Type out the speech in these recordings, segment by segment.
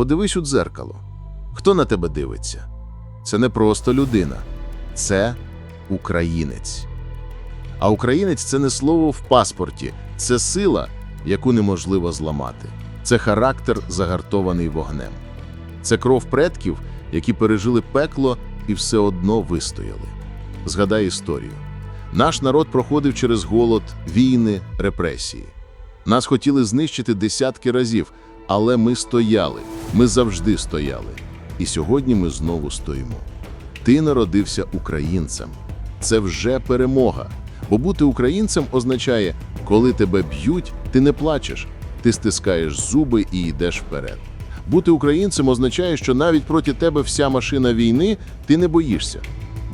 Подивись у дзеркало. Хто на тебе дивиться? Це не просто людина, це українець. А українець це не слово в паспорті, це сила, яку неможливо зламати. Це характер, загартований вогнем. Це кров предків, які пережили пекло і все одно вистояли. Згадай історію. Наш народ проходив через голод, війни, репресії. Нас хотіли знищити десятки разів, але ми стояли, ми завжди стояли. І сьогодні ми знову стоїмо. Ти народився українцем. Це вже перемога. Бо бути українцем означає, коли тебе б'ють, ти не плачеш, ти стискаєш зуби і йдеш вперед. Бути українцем означає, що навіть проти тебе вся машина війни ти не боїшся,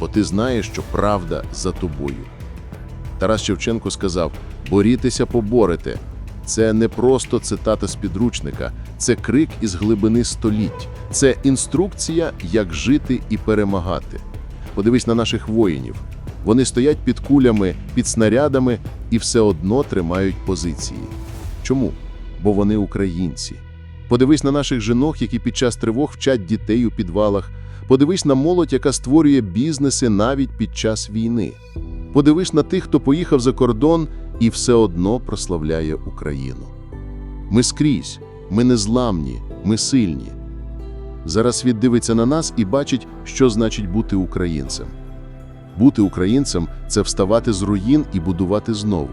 бо ти знаєш, що правда за тобою. Тарас Шевченко сказав: борітеся, поборете. Це не просто цитата з підручника, це крик із глибини століть, це інструкція, як жити і перемагати. Подивись на наших воїнів. Вони стоять під кулями, під снарядами і все одно тримають позиції. Чому? Бо вони українці. Подивись на наших жінок, які під час тривог вчать дітей у підвалах. Подивись на молодь, яка створює бізнеси навіть під час війни. Подивись на тих, хто поїхав за кордон і все одно прославляє Україну. Ми скрізь, ми незламні, ми сильні. Зараз світ дивиться на нас і бачить, що значить бути українцем. Бути українцем це вставати з руїн і будувати знову.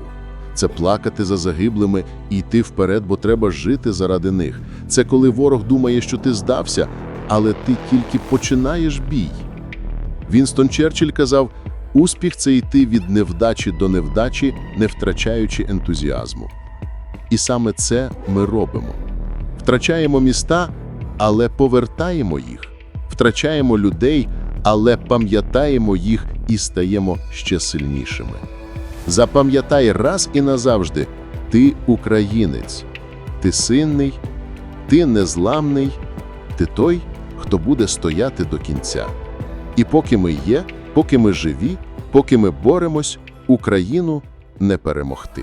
Це плакати за загиблими і йти вперед, бо треба жити заради них. Це коли ворог думає, що ти здався, але ти тільки починаєш бій. Вінстон Черчилль казав: успіх це йти від невдачі до невдачі, не втрачаючи ентузіазму. І саме це ми робимо. Втрачаємо міста, але повертаємо їх. Втрачаємо людей, але пам'ятаємо їх і стаємо ще сильнішими. Запам'ятай раз і назавжди: ти українець, ти сильний, ти незламний, ти той, хто буде стояти до кінця. І поки ми є, поки ми живі, поки ми боремось, Україну не перемогти.